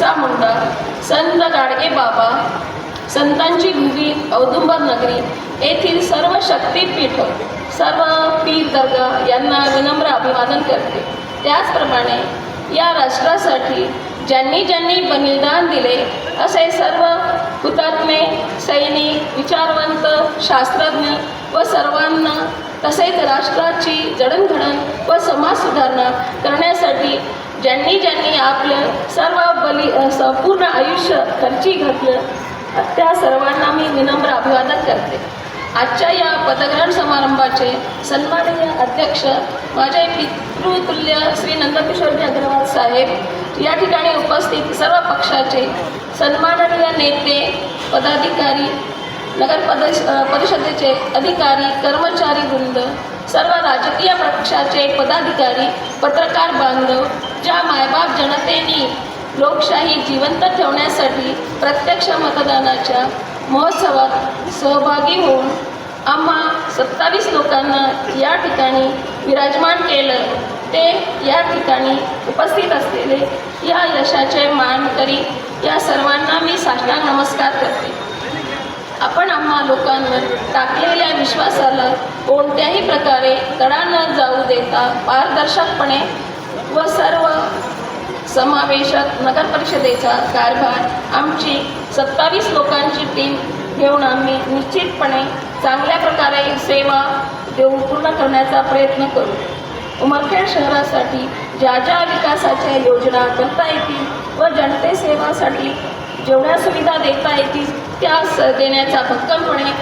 बिरसा मुंडा संत गाडगे बाबा संतांची भूमी औदुंबर नगरी येथील सर्व शक्तीपीठ सर्व पीर दर्गा यांना विनम्र अभिवादन करते. त्याचप्रमाणे या राष्ट्रासाठी ज्यांनी ज्यांनी बलिदान दिले असे सर्व हुतात्मे सैनिक विचारवंत शास्त्रज्ञ व सर्वांना तसेच राष्ट्राची जडणघडण व समाज सुधारणा करण्यासाठी ज्यांनी ज्यांनी आपलं सर्व बली संपूर्ण आयुष्य खर्ची घातलं त्या सर्वांना मी विनम्र अभिवादन करते. आजच्या या पदग्रहण समारंभाचे सन्माननीय अध्यक्ष माझे पितृतुल्य श्री नंदकिशोरजी अग्रवाल साहेब या ठिकाणी उपस्थित सर्व पक्षाचे सन्माननीय नेते पदाधिकारी नगर पदश परिषदेचे अधिकारी कर्मचारी वृंद सर्व राजकीय पक्षाचे पदाधिकारी पत्रकार बांधव ज्या मायबाप जनतेने लोकशाही जिवंत ठेवण्यासाठी प्रत्यक्ष मतदानाच्या महोत्सवात सहभागी होऊन आम्हा सत्तावीस लोकांना या ठिकाणी विराजमान केलं ते या ठिकाणी उपस्थित असलेले या यशाचे मानकरी या सर्वांना मी साष्टांग नमस्कार करते. आपण आम्हा लोकांवर टाकलेल्या विश्वासाला कोणत्याही प्रकारे तडा न जाऊ देता पारदर्शकपणे व सर्व समावेशक नगर परिषदेचा कारभार आमची सत्तावीस लोकांची टीम घेऊन आम्ही निश्चितपणे चांगल्या प्रकारे सेवा देऊन पूर्ण करण्याचा प्रयत्न करू. उमरखेड शहरासाठी ज्या ज्या विकासाच्या योजना करता येतील व जनते सेवासाठी जेवढ्या सुविधा देता येतील त्या देण्याचा भक्कमपणे